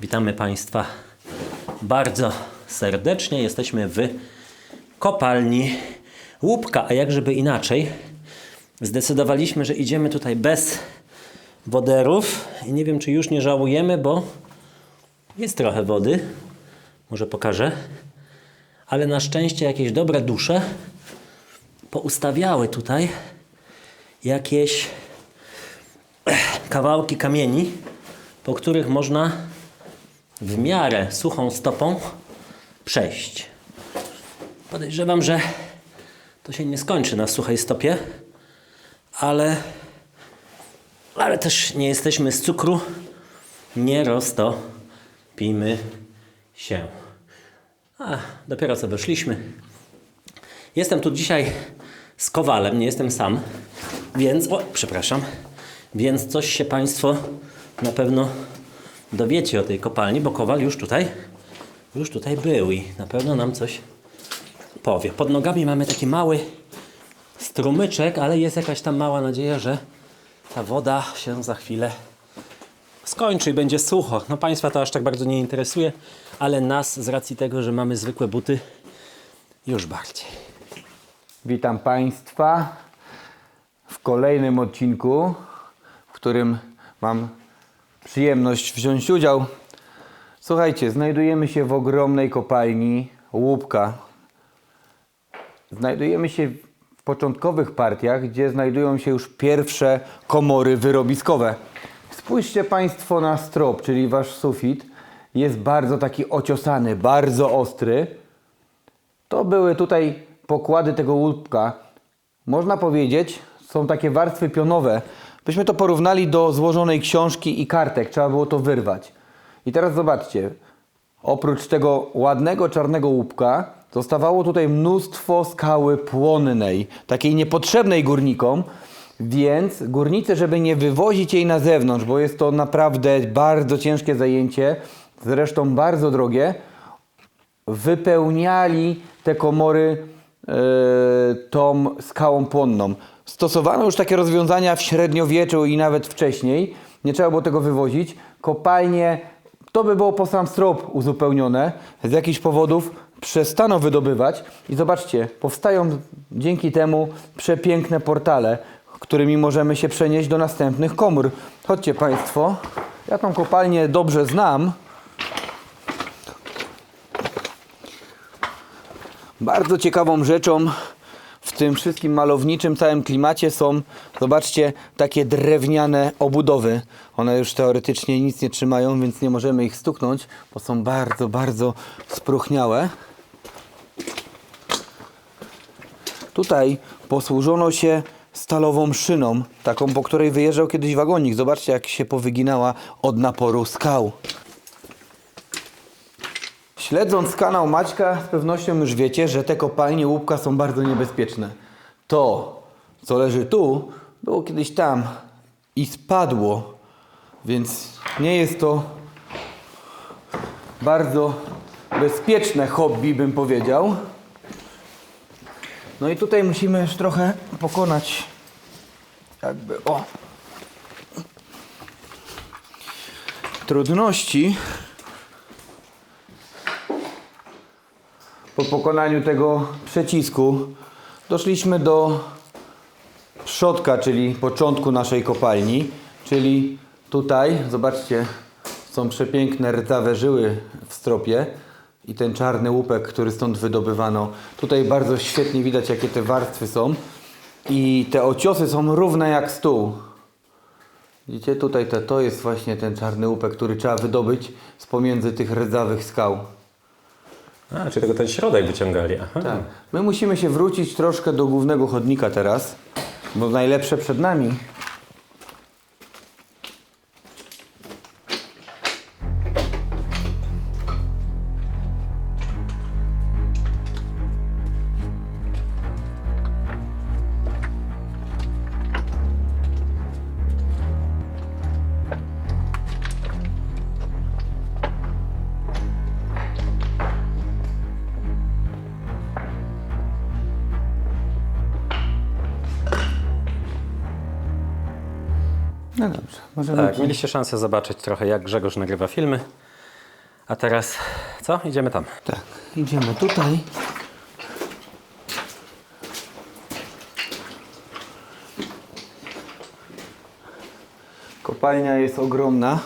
Witamy Państwa bardzo serdecznie. Jesteśmy w kopalni Łupka, a jak żeby inaczej. Zdecydowaliśmy, że idziemy tutaj bez woderów i nie wiem, czy już nie żałujemy, bo jest trochę wody. Może pokażę. Ale na szczęście jakieś dobre dusze poustawiały tutaj jakieś kawałki kamieni, po których można w miarę suchą stopą przejść. Podejrzewam, że to się nie skończy na suchej stopie, ale, ale też nie jesteśmy z cukru, nie roztopimy się. A, dopiero co wyszliśmy. Jestem tu dzisiaj z Kowalem, nie jestem sam, więc, o, przepraszam, więc coś się Państwo na pewno dowiecie o tej kopalni, bo Kowal już tutaj, już tutaj był i na pewno nam coś powie. Pod nogami mamy taki mały strumyczek, ale jest jakaś tam mała nadzieja, że ta woda się za chwilę skończy i będzie sucho. No Państwa to aż tak bardzo nie interesuje, ale nas z racji tego, że mamy zwykłe buty, już bardziej. Witam Państwa w kolejnym odcinku, w którym mam przyjemność wziąć udział. Słuchajcie, znajdujemy się w ogromnej kopalni Łupka. Znajdujemy się w początkowych partiach, gdzie znajdują się już pierwsze komory wyrobiskowe. Spójrzcie Państwo na strop, czyli Wasz sufit. Jest bardzo taki ociosany, bardzo ostry. To były tutaj pokłady tego łupka. Można powiedzieć, są takie warstwy pionowe. Byśmy to porównali do złożonej książki i kartek. Trzeba było to wyrwać. I teraz zobaczcie. Oprócz tego ładnego czarnego łupka zostawało tutaj mnóstwo skały płonnej, takiej niepotrzebnej górnikom, więc górnicy, żeby nie wywozić jej na zewnątrz, bo jest to naprawdę bardzo ciężkie zajęcie, zresztą bardzo drogie, wypełniali te komory tą skałą płonną. Stosowano już takie rozwiązania w średniowieczu i nawet wcześniej. Nie trzeba było tego wywozić. Kopalnie, to by było po sam strop uzupełnione. Z jakichś powodów przestano wydobywać. I zobaczcie, powstają dzięki temu przepiękne portale, którymi możemy się przenieść do następnych komór. Chodźcie Państwo, ja tą kopalnię dobrze znam. Bardzo ciekawą rzeczą w tym wszystkim malowniczym całym klimacie są, zobaczcie, takie drewniane obudowy. One już teoretycznie nic nie trzymają, więc nie możemy ich stuknąć, bo są bardzo, bardzo spróchniałe. Tutaj posłużono się stalową szyną, taką, po której wyjeżdżał kiedyś wagonik. Zobaczcie, jak się powyginała od naporu skał. Śledząc kanał Maćka, z pewnością już wiecie, że te kopalnie łupka są bardzo niebezpieczne. To, co leży tu, było kiedyś tam i spadło, więc nie jest to bardzo bezpieczne hobby, bym powiedział. No i tutaj musimy już trochę pokonać jakby o trudności. Po pokonaniu tego przycisku doszliśmy do przodka, czyli początku naszej kopalni, czyli tutaj, zobaczcie, są przepiękne rdzawe żyły w stropie i ten czarny łupek, który stąd wydobywano. Tutaj bardzo świetnie widać, jakie te warstwy są i te ociosy są równe jak stół. Widzicie, tutaj to, to jest właśnie ten czarny łupek, który trzeba wydobyć z pomiędzy tych rdzawych skał. A, czy tego ten środek wyciągali? Aha. Tak. My musimy się wrócić troszkę do głównego chodnika teraz, bo najlepsze przed nami. No dobrze, możemy Tak, mieliście szansę zobaczyć trochę, jak Grzegorz nagrywa filmy. A teraz co? Idziemy tam. Tak, idziemy tutaj. Kopalnia jest ogromna.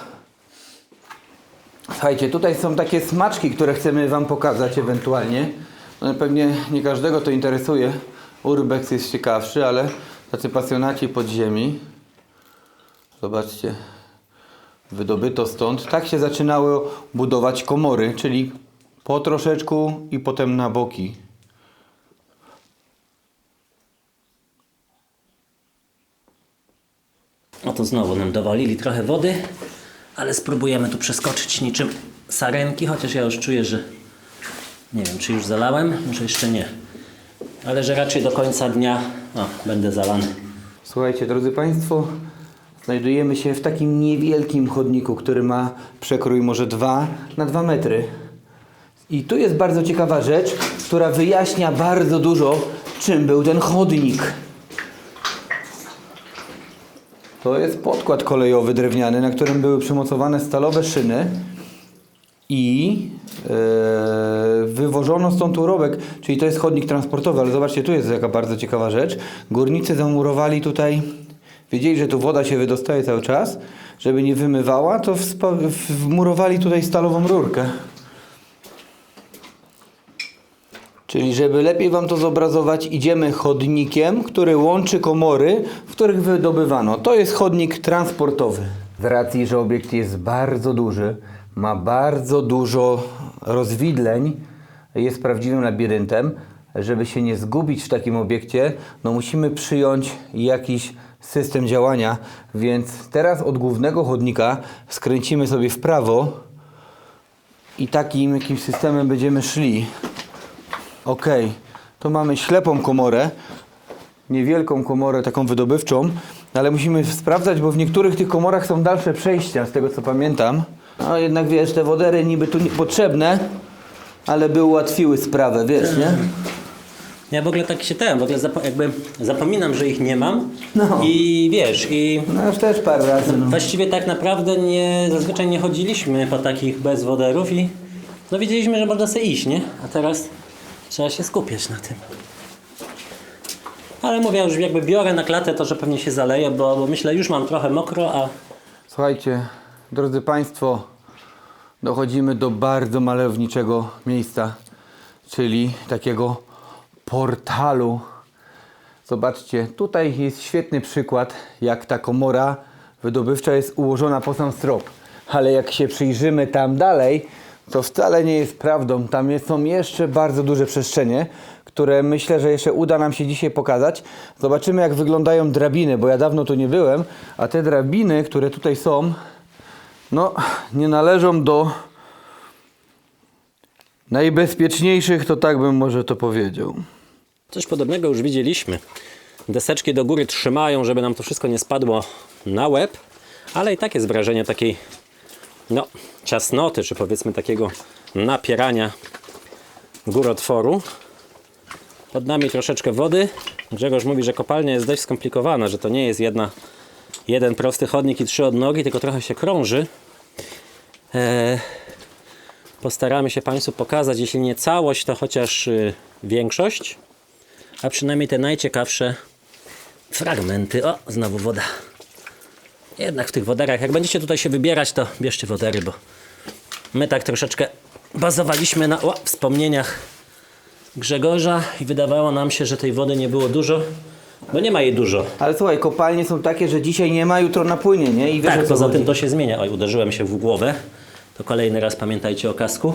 Słuchajcie, tutaj są takie smaczki, które chcemy Wam pokazać ewentualnie. One pewnie nie każdego to interesuje. Urbex jest ciekawszy, ale tacy pasjonaci podziemi. Zobaczcie, wydobyto stąd. Tak się zaczynały budować komory, czyli po troszeczku i potem na boki. Oto znowu nam dowalili trochę wody, ale spróbujemy tu przeskoczyć niczym sarenki, chociaż ja już czuję, że nie wiem, czy już zalałem, może jeszcze nie. Ale że raczej do końca dnia o, będę zalany. Słuchajcie, drodzy Państwo, znajdujemy się w takim niewielkim chodniku, który ma przekrój może 2 na 2 metry. I tu jest bardzo ciekawa rzecz, która wyjaśnia bardzo dużo, czym był ten chodnik. To jest podkład kolejowy drewniany, na którym były przymocowane stalowe szyny i e, wywożono stąd urobek, czyli to jest chodnik transportowy, ale zobaczcie, tu jest jaka bardzo ciekawa rzecz. Górnicy zamurowali tutaj, wiedzieli, że tu woda się wydostaje cały czas, żeby nie wymywała, to wmurowali tutaj stalową rurkę. Czyli żeby lepiej Wam to zobrazować, idziemy chodnikiem, który łączy komory, w których wydobywano. To jest chodnik transportowy. Z racji, że obiekt jest bardzo duży, ma bardzo dużo rozwidleń, jest prawdziwym labiryntem, żeby się nie zgubić w takim obiekcie, no musimy przyjąć jakiś system działania, więc teraz od głównego chodnika skręcimy sobie w prawo i takim jakimś systemem będziemy szli. Ok, to mamy ślepą komorę, niewielką komorę, taką wydobywczą, ale musimy sprawdzać, bo w niektórych tych komorach są dalsze przejścia, z tego co pamiętam. No jednak wiesz, te wodery niby tu niepotrzebne, ale by ułatwiły sprawę, wiesz, nie? Ja w ogóle tak się ten, w ogóle zapo- jakby zapominam, że ich nie mam No. i wiesz, i No już też parę razy. No. właściwie tak naprawdę nie, zazwyczaj nie chodziliśmy po takich bez woderów i no wiedzieliśmy, że można sobie iść, nie? A teraz trzeba się skupiać na tym. Ale mówię, już jakby biorę na klatę to, że pewnie się zaleje, bo, bo myślę, już mam trochę mokro, a Słuchajcie, drodzy Państwo, dochodzimy do bardzo malowniczego miejsca, czyli takiego portalu. Zobaczcie, tutaj jest świetny przykład, jak ta komora wydobywcza jest ułożona po sam strop. Ale jak się przyjrzymy tam dalej, to wcale nie jest prawdą. Tam są jeszcze bardzo duże przestrzenie, które myślę, że jeszcze uda nam się dzisiaj pokazać. Zobaczymy, jak wyglądają drabiny, bo ja dawno tu nie byłem, a te drabiny, które tutaj są, no, nie należą do najbezpieczniejszych, to tak bym może to powiedział. Coś podobnego już widzieliśmy. Deseczki do góry trzymają, żeby nam to wszystko nie spadło na łeb, ale i tak jest wrażenie takiej no, ciasnoty, czy powiedzmy takiego napierania górotworu. Pod nami troszeczkę wody. Grzegorz mówi, że kopalnia jest dość skomplikowana, że to nie jest jedna, jeden prosty chodnik i trzy odnogi, tylko trochę się krąży. Eee, postaramy się Państwu pokazać, jeśli nie całość, to chociaż y, większość a przynajmniej te najciekawsze fragmenty. O, znowu woda. Jednak w tych woderach, jak będziecie tutaj się wybierać, to bierzcie wodery, bo my tak troszeczkę bazowaliśmy na o, wspomnieniach Grzegorza i wydawało nam się, że tej wody nie było dużo, bo nie ma jej dużo. Ale słuchaj, kopalnie są takie, że dzisiaj nie ma, jutro napłynie, nie? I wiesz, Tak, poza chodzi. tym to się zmienia. Oj, uderzyłem się w głowę. To kolejny raz pamiętajcie o kasku.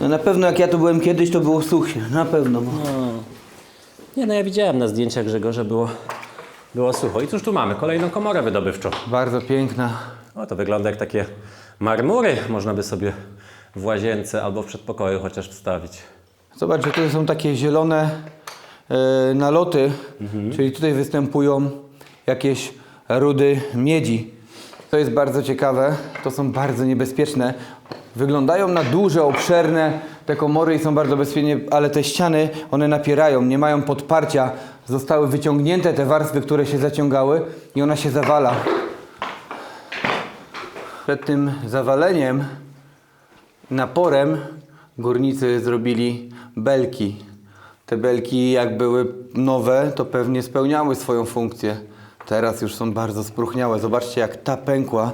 No na pewno jak ja tu byłem kiedyś, to było suche. Na pewno. Bo... Nie no, ja widziałem na zdjęciach Grzegorza, było, było sucho. I cóż tu mamy? Kolejną komorę wydobywczą. Bardzo piękna. O, to wygląda jak takie marmury. Można by sobie w łazience albo w przedpokoju chociaż wstawić. Zobacz, że tutaj są takie zielone e, naloty, czyli tutaj występują jakieś rudy miedzi. To jest bardzo ciekawe, to są bardzo niebezpieczne. Wyglądają na duże, obszerne te komory i są bardzo bezpieczne, ale te ściany, one napierają, nie mają podparcia. Zostały wyciągnięte te warstwy, które się zaciągały i ona się zawala. Przed tym zawaleniem, naporem górnicy zrobili belki. Te belki jak były nowe, to pewnie spełniały swoją funkcję. Teraz już są bardzo spróchniałe. Zobaczcie jak ta pękła.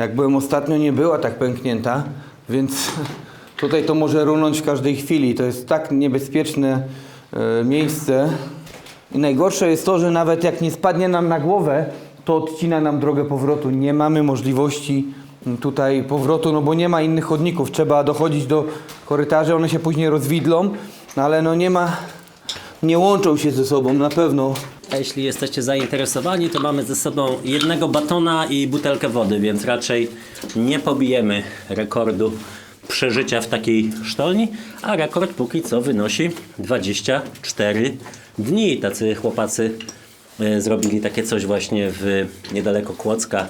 Jak byłem ostatnio nie była tak pęknięta, więc tutaj to może runąć w każdej chwili. To jest tak niebezpieczne e, miejsce. I najgorsze jest to, że nawet jak nie spadnie nam na głowę, to odcina nam drogę powrotu. Nie mamy możliwości mm, tutaj powrotu, no bo nie ma innych chodników. Trzeba dochodzić do korytarzy, one się później rozwidlą, no ale no nie ma, nie łączą się ze sobą na pewno. A jeśli jesteście zainteresowani, to mamy ze sobą jednego batona i butelkę wody, więc raczej nie pobijemy rekordu przeżycia w takiej sztolni, a rekord póki co wynosi 24 dni. Tacy chłopacy e, zrobili takie coś właśnie w niedaleko Kłodzka,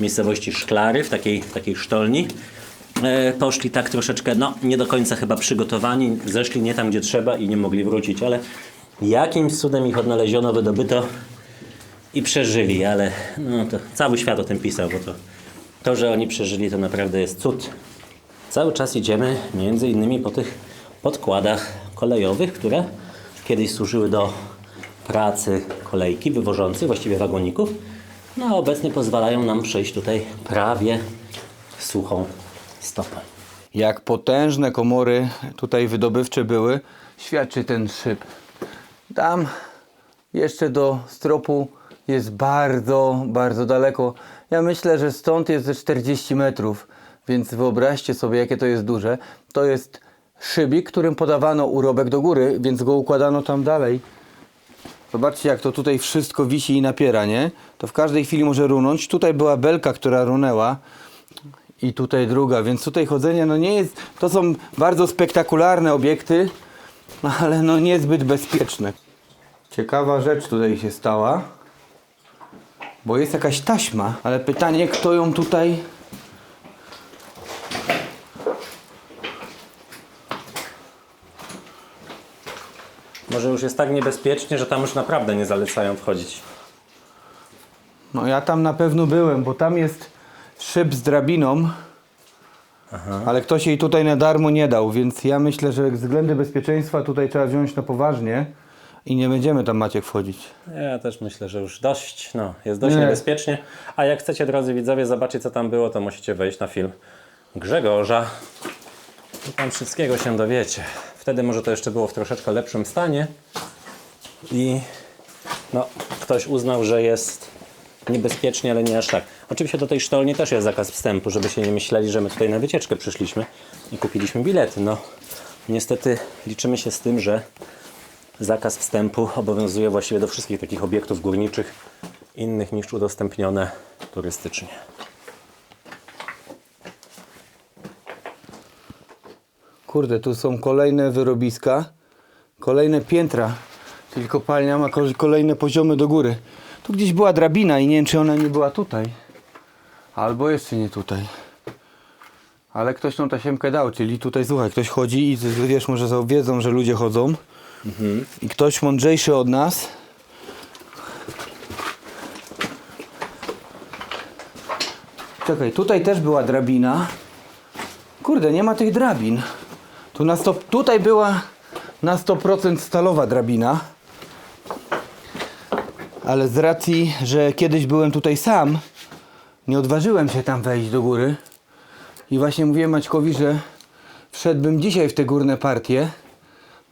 miejscowości Szklary, w takiej, takiej sztolni. E, Poszli tak troszeczkę, no nie do końca chyba przygotowani, zeszli nie tam gdzie trzeba i nie mogli wrócić, ale jakimś cudem ich odnaleziono, wydobyto i przeżyli, ale no to cały świat o tym pisał, bo to, to, że oni przeżyli to naprawdę jest cud. Cały czas idziemy między innymi po tych podkładach kolejowych, które kiedyś służyły do pracy kolejki wywożącej, właściwie wagoników, no a obecnie pozwalają nam przejść tutaj prawie suchą stopą. Jak potężne komory tutaj wydobywcze były, świadczy ten szyb. Tam jeszcze do stropu jest bardzo, bardzo daleko. Ja myślę, że stąd jest ze 40 metrów, więc wyobraźcie sobie, jakie to jest duże. To jest szybik, którym podawano urobek do góry, więc go układano tam dalej. Zobaczcie, jak to tutaj wszystko wisi i napiera, nie? To w każdej chwili może runąć. Tutaj była belka, która runęła i tutaj druga, więc tutaj chodzenie no nie jest, to są bardzo spektakularne obiekty, ale no niezbyt bezpieczne. Ciekawa rzecz tutaj się stała, bo jest jakaś taśma, ale pytanie kto ją tutaj Może już jest tak niebezpiecznie, że tam już naprawdę nie zalecają wchodzić. No ja tam na pewno byłem, bo tam jest szyb z drabiną, ale ktoś jej tutaj na darmo nie dał, więc ja myślę, że względy bezpieczeństwa tutaj trzeba wziąć na poważnie i nie będziemy tam Maciek wchodzić. Ja też myślę, że już dość, no, jest dość Nie. niebezpiecznie. A jak chcecie, drodzy widzowie, zobaczyć, co tam było, to musicie wejść na film Grzegorza. I tam wszystkiego się dowiecie. Wtedy może to jeszcze było w troszeczkę lepszym stanie. I no, ktoś uznał, że jest niebezpiecznie, ale nie aż tak. Oczywiście do tej sztolni też jest zakaz wstępu, żeby się nie myśleli, że my tutaj na wycieczkę przyszliśmy i kupiliśmy bilety. No, niestety liczymy się z tym, że zakaz wstępu obowiązuje właściwie do wszystkich takich obiektów górniczych, innych niż udostępnione turystycznie. Kurde, tu są kolejne wyrobiska, kolejne piętra, czyli kopalnia ma ko- kolejne poziomy do góry. Tu gdzieś była drabina i nie wiem, czy ona nie była tutaj. Albo jeszcze nie tutaj. Ale ktoś tą tasiemkę dał, czyli tutaj, słuchaj, ktoś chodzi i wiesz, może wiedzą, że ludzie chodzą. I ktoś mądrzejszy od nas Czekaj, tutaj też była drabina. Kurde, nie ma tych drabin. Tu na sto, tutaj była na 100% stalowa drabina. Ale z racji, że kiedyś byłem tutaj sam, nie odważyłem się tam wejść do góry. I właśnie mówiłem Maćkowi, że wszedłbym dzisiaj w te górne partie.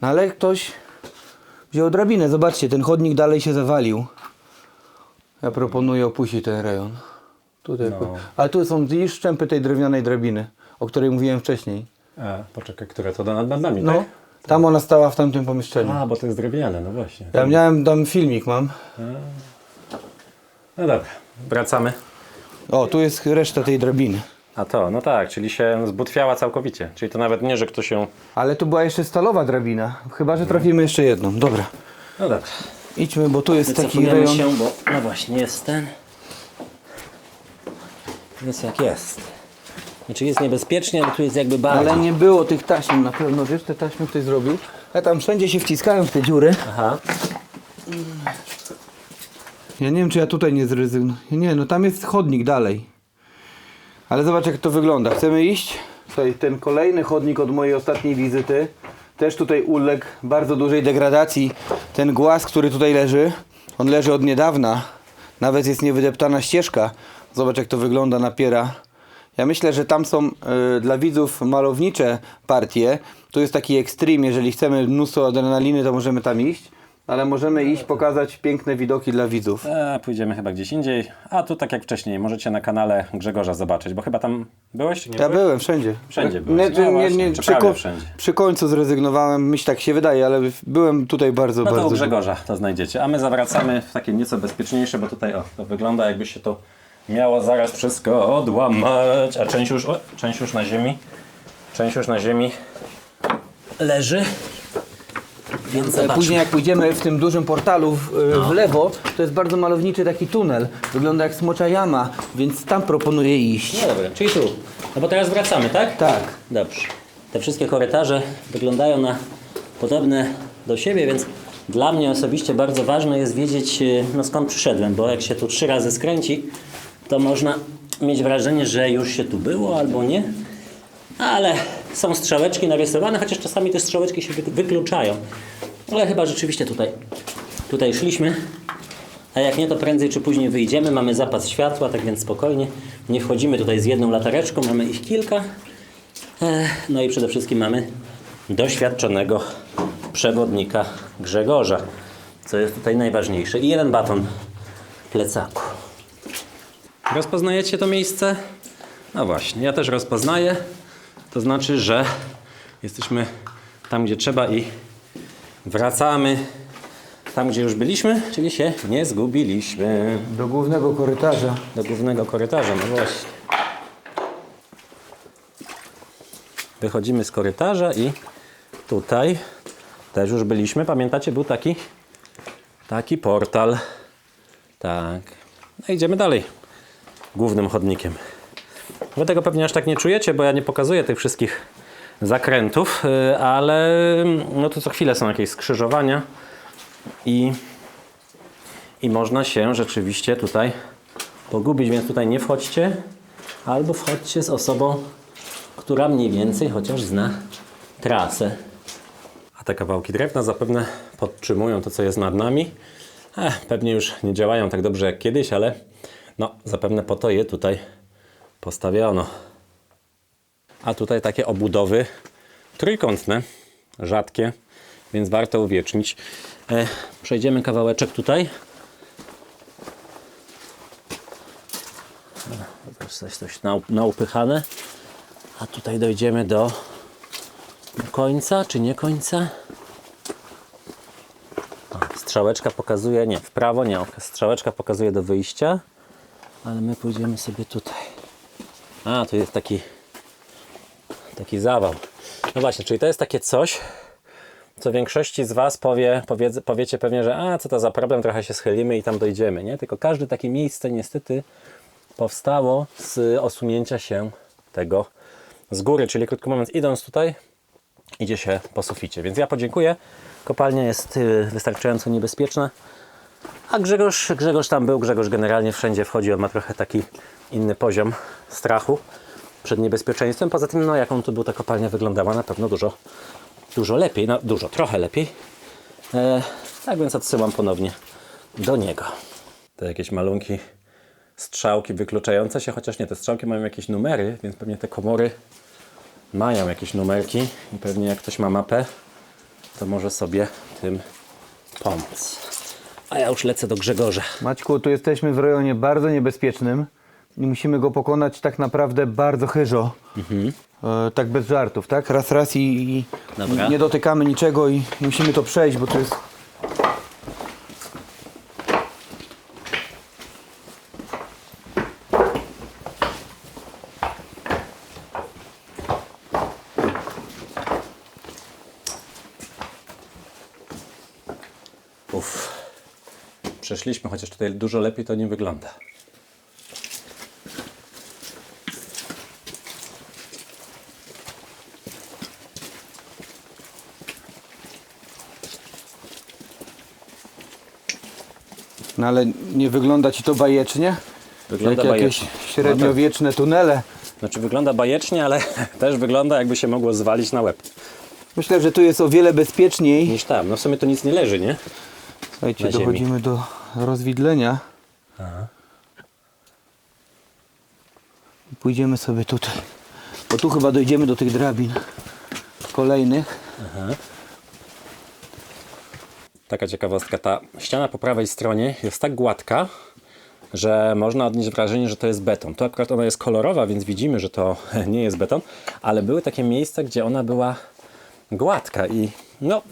No ale ktoś wziął drabinę. Zobaczcie, ten chodnik dalej się zawalił. Ja proponuję opuścić ten rejon. Tutaj. No. Ale tu są i szczępy tej drewnianej drabiny, o której mówiłem wcześniej. A, poczekaj, które to nad, nad nami, No, tam ona stała w tamtym pomieszczeniu. A, bo to jest drewniane, no właśnie. Ja miałem tam filmik mam. No dobra, wracamy. O, tu jest reszta tej drabiny. A to, no tak, czyli się zbutwiała całkowicie. Czyli to nawet nie, że ktoś ją... Ale tu była jeszcze stalowa drabina. Chyba, że trafimy jeszcze jedną. Dobra. No dobra, Idźmy, bo tu jest taki wycofujemy rejon. się, bo no właśnie jest ten. Jest jak jest. Znaczy jest niebezpiecznie, ale tu jest jakby bardziej. Ale nie było tych taśm na pewno, wiesz, te taśmy ktoś zrobił. Ja tam wszędzie się wciskałem w te dziury. Aha. Ja nie wiem, czy ja tutaj nie zrezygnuję. Nie, no tam jest chodnik dalej. Ale zobacz jak to wygląda. Chcemy iść? Tutaj ten kolejny chodnik od mojej ostatniej wizyty też tutaj uległ bardzo dużej degradacji. Ten głaz, który tutaj leży, on leży od niedawna. Nawet jest niewydeptana ścieżka. Zobacz jak to wygląda, napiera. Ja myślę, że tam są y, dla widzów malownicze partie. Tu jest taki ekstrem, jeżeli chcemy mnóstwo adrenaliny, to możemy tam iść. Ale możemy iść pokazać piękne widoki dla widzów. E, pójdziemy chyba gdzieś indziej. A tu tak jak wcześniej, możecie na kanale Grzegorza zobaczyć, bo chyba tam byłeś nie Ja byłeś? byłem wszędzie. Wszędzie Nie, byłeś. nie, No nie, właśnie, nie, czy przy, prawie ko- wszędzie. przy końcu zrezygnowałem, myśl tak się wydaje, ale byłem tutaj bardzo, No to bardzo. u Grzegorza to znajdziecie. A my zawracamy w takie nieco bezpieczniejsze, bo tutaj o, to wygląda jakby się to miało zaraz wszystko odłamać. A część już, o, część już na ziemi. Część już na ziemi. Leży. Więc E, zobaczmy. Później jak pójdziemy w tym dużym portalu w, e, w lewo, to jest bardzo malowniczy taki tunel. Wygląda jak smocza jama, więc tam proponuję iść. No dobra, czyli tu. No bo teraz wracamy, tak? Tak. Dobrze. Te wszystkie korytarze wyglądają na podobne do siebie, więc dla mnie osobiście bardzo ważne jest wiedzieć, y, no skąd przyszedłem, bo jak się tu trzy razy skręci, to można mieć wrażenie, że już się tu było albo nie. Ale są strzałeczki narysowane, chociaż czasami te strzałeczki się wy- wykluczają. Ale chyba rzeczywiście tutaj, tutaj szliśmy. A jak nie, to prędzej czy później wyjdziemy. Mamy zapas światła, tak więc spokojnie. Nie wchodzimy tutaj z jedną latareczką, mamy ich kilka. No i przede wszystkim mamy doświadczonego przewodnika Grzegorza, co jest tutaj najważniejsze. I jeden baton plecaku. Rozpoznajecie to miejsce? No właśnie, ja też rozpoznaję. To znaczy, że jesteśmy tam, gdzie trzeba i wracamy tam, gdzie już byliśmy, czyli się nie zgubiliśmy. Do głównego korytarza. Do głównego korytarza, no właśnie. Wychodzimy z korytarza i tutaj też już byliśmy. Pamiętacie, był taki, taki portal. Tak. No idziemy dalej. Głównym chodnikiem. Wy tego pewnie aż tak nie czujecie, bo ja nie pokazuję tych wszystkich zakrętów, yy, ale no to co chwilę są jakieś skrzyżowania i i można się rzeczywiście tutaj pogubić, więc tutaj nie wchodźcie, albo wchodźcie z osobą, która mniej więcej chociaż zna trasę. A te kawałki drewna zapewne podtrzymują to, co jest nad nami. Ech, pewnie już nie działają tak dobrze jak kiedyś, ale no, zapewne po to je tutaj postawiono. A tutaj takie obudowy trójkątne, rzadkie, więc warto uwiecznić. E, przejdziemy kawałeczek tutaj. Coś, coś nau- naupychane. A tutaj dojdziemy do końca, czy nie końca? O, strzałeczka pokazuje, nie, w prawo nie, strzałeczka pokazuje do wyjścia, ale my pójdziemy sobie tutaj. A, tu jest taki taki zawał. No właśnie, czyli to jest takie coś, co większości z Was powie, powiedz, powiecie pewnie, że a, co to za problem, trochę się schylimy i tam dojdziemy, nie? Tylko każde takie miejsce niestety powstało z osunięcia się tego z góry, czyli krótko mówiąc, idąc tutaj, idzie się po suficie. Więc ja podziękuję. Kopalnia jest y, wystarczająco niebezpieczna. A Grzegorz, Grzegorz tam był, Grzegorz generalnie wszędzie wchodzi, on ma trochę taki inny poziom strachu przed niebezpieczeństwem. Poza tym, no jaką tu był ta kopalnia wyglądała, na pewno dużo, dużo lepiej, no dużo, trochę lepiej. E, tak więc odsyłam ponownie do niego. Te jakieś malunki, strzałki wykluczające się, chociaż nie, te strzałki mają jakieś numery, więc pewnie te komory mają jakieś numerki i pewnie jak ktoś ma mapę, to może sobie tym pomóc. A ja już lecę do Grzegorza. Maćku, tu jesteśmy w rejonie bardzo niebezpiecznym i musimy go pokonać tak naprawdę bardzo chyżo. E, tak bez żartów, tak? Raz, raz i, i Dobra. nie dotykamy niczego i musimy to przejść, bo to jest... Uff. Przeszliśmy, chociaż tutaj dużo lepiej to nie wygląda. No ale nie wygląda ci to bajecznie? Wygląda Jak jakieś bajecznie. średniowieczne tunele. Znaczy wygląda bajecznie, ale też wygląda jakby się mogło zwalić na łeb. Myślę, że tu jest o wiele bezpieczniej. Niż tam. No w sumie to nic nie leży, nie? Słuchajcie, na ziemi. dochodzimy do rozwidlenia. Pójdziemy sobie tutaj. Bo tu chyba dojdziemy do tych drabin kolejnych. Taka ciekawostka, ta ściana po prawej stronie jest tak gładka, że można odnieść wrażenie, że to jest beton. Tu akurat ona jest kolorowa, więc widzimy, że to nie jest beton, ale były takie miejsca, gdzie ona była gładka i no,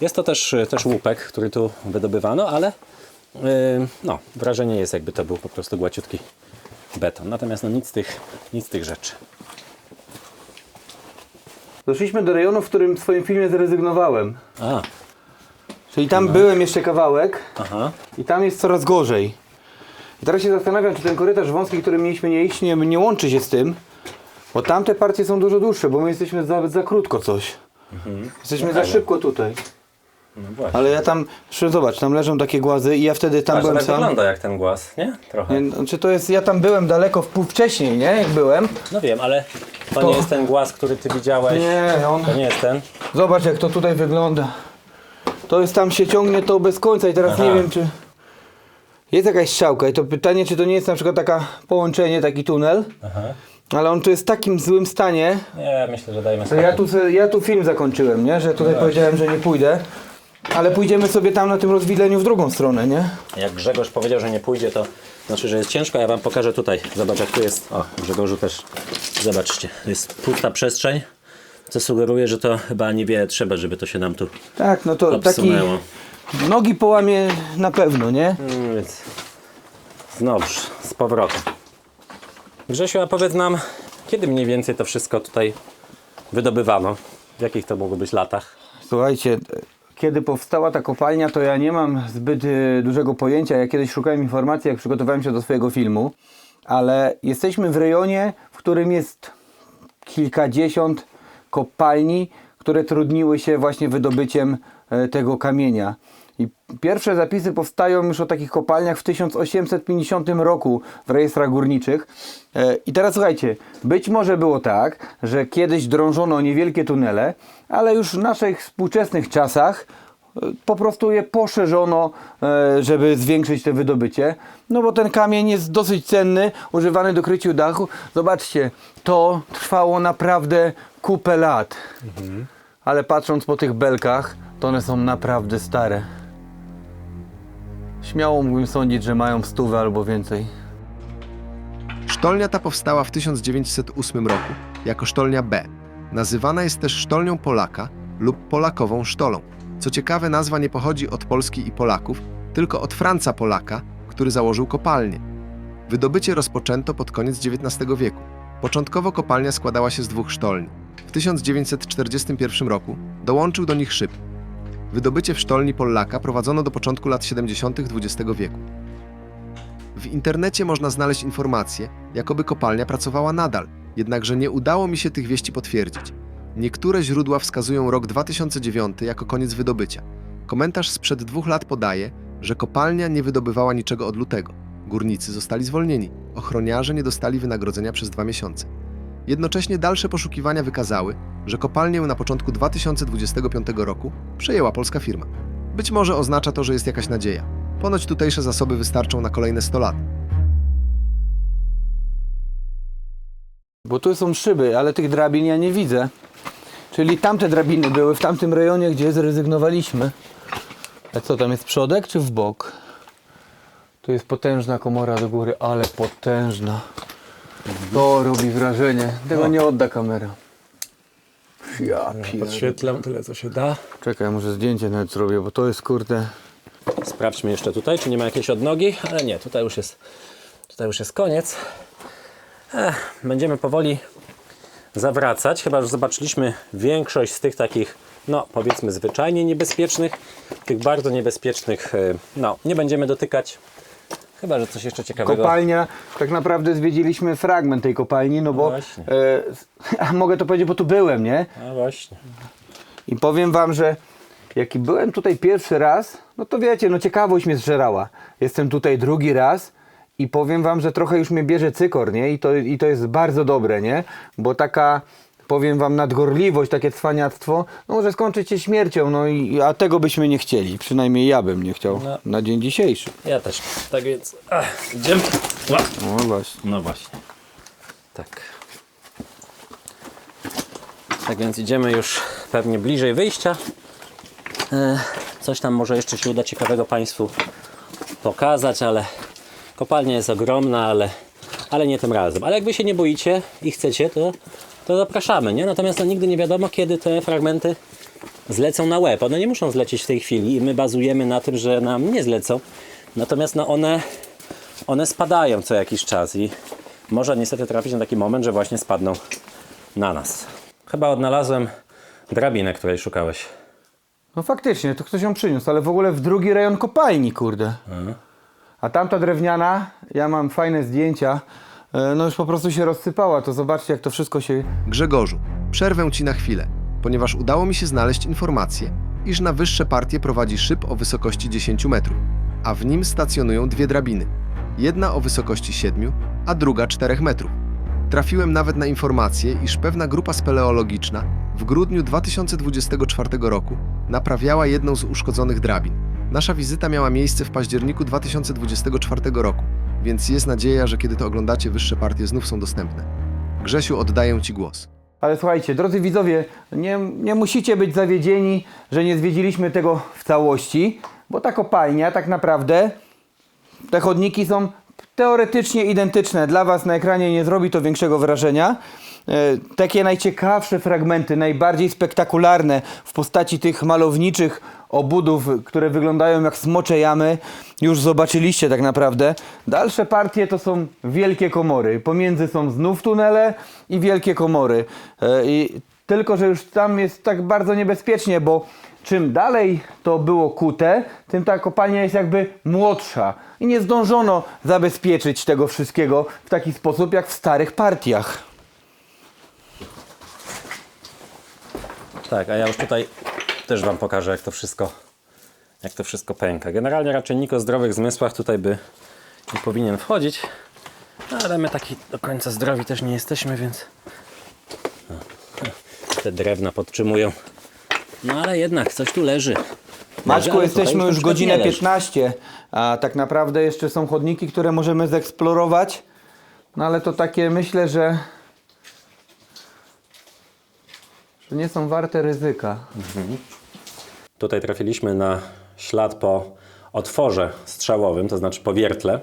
jest to też, też łupek, który tu wydobywano, ale yy, no, wrażenie jest jakby to był po prostu gładziutki beton. Natomiast no, nic, z tych, nic z tych rzeczy. Doszliśmy do rejonu, w którym w swoim filmie zrezygnowałem. A, Czyli tam byłem jeszcze kawałek aha. i tam jest coraz gorzej. I teraz się zastanawiam, czy ten korytarz wąski, który mieliśmy nie iść, nie, nie łączy się z tym. Bo tamte partie są dużo dłuższe, bo my jesteśmy za, za krótko coś. Jesteśmy za szybko tutaj. No właśnie. Ale ja tam, zresztą zobacz, tam leżą takie głazy i ja wtedy tam Aż byłem tak sam. wygląda jak ten głaz, nie? Trochę. Nie, no, czy to jest, ja tam byłem daleko w wcześniej, nie? Jak byłem. No wiem, ale to, To- nie jest ten głaz, który ty widziałeś. Nie, on... To nie jest ten. Zobacz jak to tutaj wygląda. To jest tam się ciągnie to bez końca i teraz Aha. nie wiem czy... Jest jakaś strzałka i to pytanie czy to nie jest na przykład taka połączenie, taki tunel. Aha. Ale on tu jest w takim złym stanie, Nie, myślę, że dajmy że sobie. ja tu, se- ja tu film zakończyłem, nie? Że tutaj powiedziałem, że nie pójdę. Ale pójdziemy sobie tam na tym rozwidleniu w drugą stronę, nie? Jak Grzegorz powiedział, że nie pójdzie, to znaczy, że jest ciężko. Ja wam pokażę tutaj. Zobacz, jak tu jest. O, Grzegorzu też. Zobaczcie, to jest pusta przestrzeń. Co sugeruje, że to chyba niewiele trzeba, żeby to się nam tu Tak, no to taki... obsunęło. Nogi połamie na pewno, nie? Mm, więc znowuż z powrotem. Grzesiu, a powiedz nam, kiedy mniej więcej to wszystko tutaj wydobywano? W jakich to mogło być latach? Słuchajcie, kiedy powstała ta kopalnia, to ja nie mam zbyt y, dużego pojęcia. Ja kiedyś szukałem informacji, jak przygotowałem się do swojego filmu, ale jesteśmy w rejonie, w którym jest kilkadziesiąt kopalni, które trudniły się właśnie wydobyciem e, tego kamienia. I pierwsze zapisy powstają już o takich kopalniach w 1850 roku w rejestrach górniczych. E, I teraz słuchajcie, być może było tak, że kiedyś drążono niewielkie tunele, ale już w naszych współczesnych czasach po prostu je poszerzono, e, żeby zwiększyć te wydobycie. No bo ten kamień jest dosyć cenny, używany do kryciu dachu. Zobaczcie, to trwało naprawdę kupę lat. Ale patrząc po tych belkach, to one są naprawdę stare. Śmiało mógłbym sądzić, że mają stówę albo więcej. Sztolnia ta powstała w 1908 roku jako sztolnia B. Nazywana jest też sztolnią Polaka lub Polakową sztolą. Co ciekawe, nazwa nie pochodzi od Polski i Polaków, tylko od Franca Polaka, który założył kopalnię. Wydobycie rozpoczęto pod koniec XIX wieku. Początkowo kopalnia składała się z dwóch sztolni. W 1941 roku dołączył do nich szyb. Wydobycie w sztolni Polaka prowadzono do początku lat 70. XX wieku. W internecie można znaleźć informacje, jakoby kopalnia pracowała nadal, jednakże nie udało mi się tych wieści potwierdzić. Niektóre źródła wskazują rok 2009 jako koniec wydobycia. Komentarz sprzed dwóch lat podaje, że kopalnia nie wydobywała niczego od lutego. Górnicy zostali zwolnieni, ochroniarze nie dostali wynagrodzenia przez dwa miesiące. Jednocześnie dalsze poszukiwania wykazały, że kopalnię na początku 2025 roku przejęła polska firma. Być może oznacza to, że jest jakaś nadzieja. Ponoć tutejsze zasoby wystarczą na kolejne 100 lat. Bo tu są szyby, ale tych drabin ja nie widzę. Czyli tamte drabiny były w tamtym rejonie, gdzie zrezygnowaliśmy. A co tam jest przodek czy w bok? Tu jest potężna komora do góry, ale potężna. To robi wrażenie. Tego nie odda kamera. Ja pier... Podświetlam tyle, co się da. Czekaj, może zdjęcie nawet zrobię, bo to jest kurde. Sprawdźmy jeszcze tutaj, czy nie ma jakiejś odnogi, ale nie, tutaj już jest, tutaj już jest koniec. Ech, będziemy powoli zawracać, chyba że zobaczyliśmy większość z tych takich, no powiedzmy zwyczajnie niebezpiecznych, tych bardzo niebezpiecznych, e, no nie będziemy dotykać, chyba że coś jeszcze ciekawego. Kopalnia, tak naprawdę zwiedziliśmy fragment tej kopalni, no bo właśnie. e, a mogę to powiedzieć, bo tu byłem, nie? No właśnie. I powiem wam, że jak byłem tutaj pierwszy raz, no to wiecie, no ciekawość mnie zżerała. Jestem tutaj drugi raz I powiem wam, że trochę już mnie bierze cykor, nie? I to, I to jest bardzo dobre, nie? Bo taka, powiem wam, nadgorliwość, takie cwaniactwo, no może skończyć się śmiercią, no i, a tego byśmy nie chcieli. Przynajmniej ja bym nie chciał No. na dzień dzisiejszy. Ja też. Tak więc ach, idziemy. Ła. No właśnie. No właśnie. Tak. Tak więc idziemy już pewnie bliżej wyjścia. E, Coś tam może jeszcze się uda ciekawego Państwu pokazać, ale kopalnia jest ogromna, ale, ale nie tym razem. Ale jak Wy się nie boicie i chcecie, to, to zapraszamy, nie? Natomiast no, nigdy nie wiadomo, kiedy te fragmenty zlecą na łeb. One nie muszą zlecieć w tej chwili i my bazujemy na tym, że nam nie zlecą. Natomiast no, one, one spadają co jakiś czas i może niestety trafić na taki moment, że właśnie spadną na nas. Chyba odnalazłem drabinę, której szukałeś. No faktycznie, to ktoś ją przyniósł, ale w ogóle w drugi rejon kopalni, kurde. A tamta drewniana, ja mam fajne zdjęcia, e, no już po prostu się rozsypała, to zobaczcie jak to wszystko się... Grzegorzu, przerwę Ci na chwilę, ponieważ udało mi się znaleźć informację, iż na wyższe partie prowadzi szyb o wysokości 10 metrów, a w nim stacjonują dwie drabiny. Jedna o wysokości 7, a druga 4 metrów. Trafiłem nawet na informację, iż pewna grupa speleologiczna w grudniu 2024 roku naprawiała jedną z uszkodzonych drabin. Nasza wizyta miała miejsce w październiku 2024 roku, więc jest nadzieja, że kiedy to oglądacie, wyższe partie znów są dostępne. Grzesiu, oddaję Ci głos. Ale słuchajcie, drodzy widzowie, nie, nie musicie być zawiedzieni, że nie zwiedziliśmy tego w całości, bo ta kopalnia tak naprawdę, te chodniki są teoretycznie identyczne. Dla Was na ekranie nie zrobi to większego wrażenia. E, takie najciekawsze fragmenty, najbardziej spektakularne w postaci tych malowniczych obudów, które wyglądają jak smocze jamy, już zobaczyliście tak naprawdę. Dalsze partie to są wielkie komory. Pomiędzy są znów tunele i wielkie komory. E, I tylko, że już tam jest tak bardzo niebezpiecznie, bo czym dalej to było kute, tym ta kopalnia jest jakby młodsza. I nie zdążono zabezpieczyć tego wszystkiego w taki sposób jak w starych partiach. Tak, a ja już tutaj też Wam pokażę, jak to wszystko, jak to wszystko pęka. Generalnie raczej nikt o zdrowych zmysłach tutaj by nie powinien wchodzić, ale my taki do końca zdrowi też nie jesteśmy, więc te drewna podtrzymują. No ale jednak coś tu leży. Maćku, jesteśmy już godzinę nie leży. 15, a tak naprawdę jeszcze są chodniki, które możemy zeksplorować. No ale to takie myślę, że, że nie są warte ryzyka. Tutaj trafiliśmy na ślad po otworze strzałowym, to znaczy po wiertle.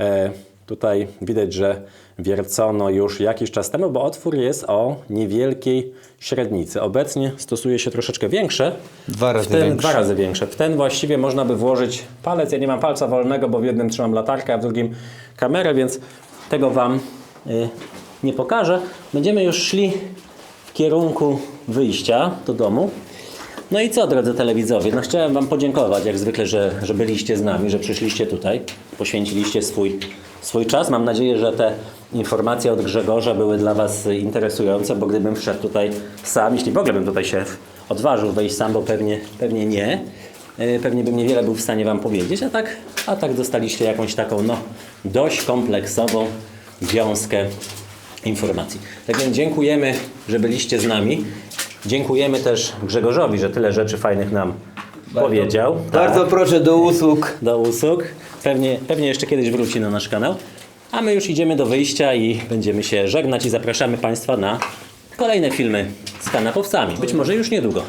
E, tutaj widać, że wiercono już jakiś czas temu, bo otwór jest o niewielkiej średnicy. Obecnie stosuje się troszeczkę większe. Dwa razy w ten, większe. Dwa razy większe. W ten właściwie można by włożyć palec. Ja nie mam palca wolnego, bo w jednym trzymam latarkę, a w drugim kamerę, więc tego Wam y, nie pokażę. Będziemy już szli kierunku wyjścia do domu. No i co, drodzy telewidzowie? No chciałem Wam podziękować, jak zwykle, że, że byliście z nami, że przyszliście tutaj, poświęciliście swój, swój czas. Mam nadzieję, że te informacje od Grzegorza były dla Was interesujące, bo gdybym wszedł tutaj sam, jeśli w ogóle bym tutaj się odważył wejść sam, bo pewnie, pewnie nie, yy, pewnie bym niewiele był w stanie Wam powiedzieć, a tak, a tak dostaliście jakąś taką, no, dość kompleksową wiązkę informacji. Tak więc dziękujemy, że byliście z nami. Dziękujemy też Grzegorzowi, że tyle rzeczy fajnych nam powiedział. Bardzo Tak, proszę do usług. do usług. Pewnie, pewnie jeszcze kiedyś wróci na nasz kanał. A my już idziemy do wyjścia i będziemy się żegnać i zapraszamy Państwa na kolejne filmy z kanapowcami. Być może już niedługo.